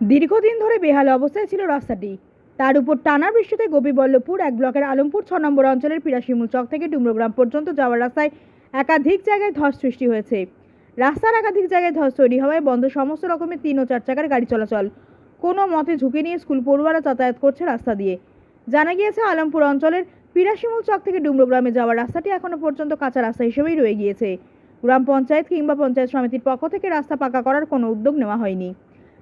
দীর্ঘদিন ধরে বেহাল অবস্থায় ছিল রাস্তাটি। তার উপর টানা বৃষ্টিতে গোপীবল্লভপুর এক ব্লকের আলমপুর ছ নম্বর অঞ্চলের পিরাশিমুল চক থেকে ডুমরোগ্রাম পর্যন্ত যাওয়ার রাস্তায় একাধিক জায়গায় ধস সৃষ্টি হয়েছে। রাস্তার একাধিক জায়গায় ধস তৈরি হওয়ায় বন্ধ সমস্ত রকমের তিন ও চার চাকার গাড়ি চলাচল। কোনো মতে ঝুঁকি নিয়ে স্কুল পড়ুয়ারা যাতায়াত করছে রাস্তা দিয়ে। জানা গিয়েছে, আলমপুর অঞ্চলের পিরাশিমুল চক থেকে ডুমরগ্রামে যাওয়ার রাস্তাটি এখনও পর্যন্ত কাঁচা রাস্তা হিসেবেই রয়ে গিয়েছে। গ্রাম পঞ্চায়েত কিংবা পঞ্চায়েত সমিতির পক্ষ থেকে রাস্তা পাকা করার কোনো উদ্যোগ নেওয়া হয়নি।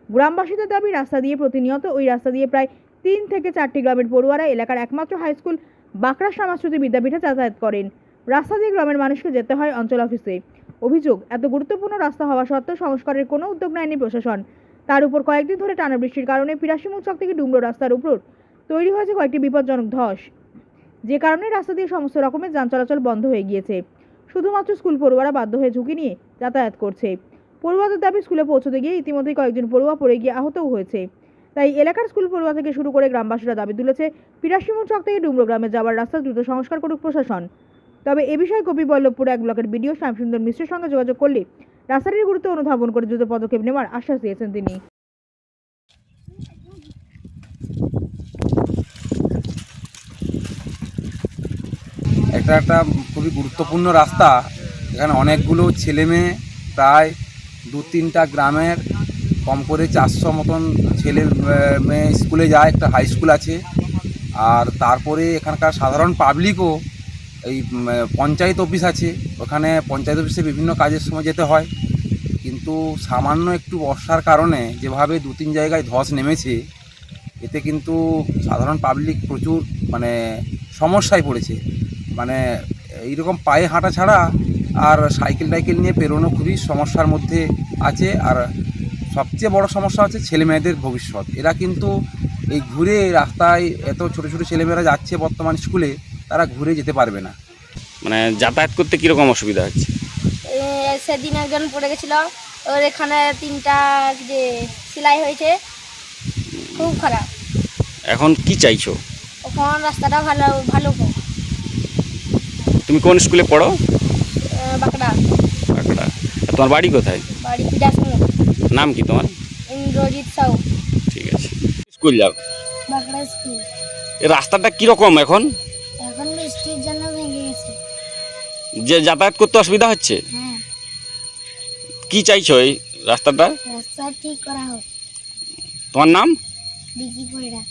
গ্রামবাসীদের দাবি, রাস্তা দিয়ে প্রতিনিয়ত ওই রাস্তা দিয়ে প্রায় তিন থেকে চারটি গ্রামের পড়ুয়ারা এলাকার একমাত্র হাই স্কুল বাঁকড়া সমাজশ্রুতি বিদ্যাপীঠে যাতায়াত করেন। রাস্তা দিয়ে গ্রামের মানুষকে যেতে হয় অঞ্চল অফিসে। অভিযোগ, এত গুরুত্বপূর্ণ রাস্তা হওয়া সত্ত্বেও সংস্কারের কোনো উদ্যোগ নেয়নি প্রশাসন। তার উপর কয়েকদিন ধরে টানা বৃষ্টির কারণে পিরাশিমুখ চক থেকে ডুমরো রাস্তার উপর তৈরি হয়েছে কয়েকটি বিপজ্জনক ধস। যে কারণে রাস্তা দিয়ে সমস্ত রকমের যান চলাচল বন্ধ হয়ে গিয়েছে। শুধুমাত্র স্কুল পড়ুয়ারা বাধ্য হয়ে ঝুঁকি নিয়ে যাতায়াত করছে। পড়ুয়াদের দাবি স্কুলে পৌঁছতে গিয়ে ইতিমধ্যেই কয়েকজন পড়ুয়া পড়ে গিয়ে আহতও হয়েছে। তাই এলাকার স্কুল পড়ুয়া থেকে শুরু করে গ্রামবাসীরা দাবি তুলেছে, পিরাশিমুল চক থেকে ডুমরো গ্রামে যাওয়ার রাস্তা দ্রুত সংস্কার করুক প্রশাসন। তবে এ বিষয়ে গোপীবল্লভপুর এক ব্লকের বিডিও শ্যামসুন্দর মিশ্রের সঙ্গে যোগাযোগ করলে রাস্তাটির গুরুত্ব অনুধাবন করে দ্রুত পদক্ষেপ নেওয়ার আশ্বাস দিয়েছেন তিনি। এটা একটা খুবই গুরুত্বপূর্ণ রাস্তা। এখানে অনেকগুলো ছেলে মেয়ে প্রায় দু তিনটা গ্রামের, কম করে চারশো মতন ছেলে মেয়ে স্কুলে যায়, একটা হাই স্কুল আছে। আর তারপরে এখানকার সাধারণ পাবলিকও এই পঞ্চায়েত অফিস আছে। ওখানে পঞ্চায়েত অফিসে বিভিন্ন কাজের সময় যেতে হয়। কিন্তু সামান্য একটু বর্ষার কারণে যেভাবে দু তিন জায়গায় ধস নেমেছে, এতে কিন্তু সাধারণ পাবলিক প্রচুর মানে সমস্যায় পড়েছে। মানে এইরকম পায়ে হাঁটা ছাড়া আর সাইকেল টাইকেল নিয়ে পেরোনো খুবই সমস্যার মধ্যে আছে আর সবচেয়ে বড় সমস্যা হচ্ছে ছেলে মেয়েদের ভবিষ্যৎ। এরা কিন্তু এই ঘুরে রাস্তায় এত ছোট ছোট ছেলেমেয়েরা যাচ্ছে বর্তমান স্কুলে তারা ঘুরে যেতে পারবে না। মানে যাতায়াত করতে কীরকম অসুবিধা হচ্ছে? সেদিন একজন পড়ে গেছিল ওর এখানে তিনটা যে সেলাই হয়েছে খুব খারাপ। এখন কি চাইছো? ওখান রাস্তাটা ভালো ভালো তুমি কোন স্কুলে পড়ো এ, বাঁকড়া কাকড়া আর তোমার বাড়ি কোথায়? বাড়ি নাম কি তোমার? ইন্দ্রজিৎ সাউ। ঠিক আছে। স্কুল যাও। বাঁকড়া স্কুল। এই রাস্তাটা কীরকম এখন? এখন বৃষ্টির জন্য ভেঙে গেছে। যে যাতায়াত করতে অসুবিধা হচ্ছে? হ্যাঁ। কি চাইছো এই রাস্তাটা? রাস্তা ঠিক করা হোক। তোমার নাম? বিকি পয়রা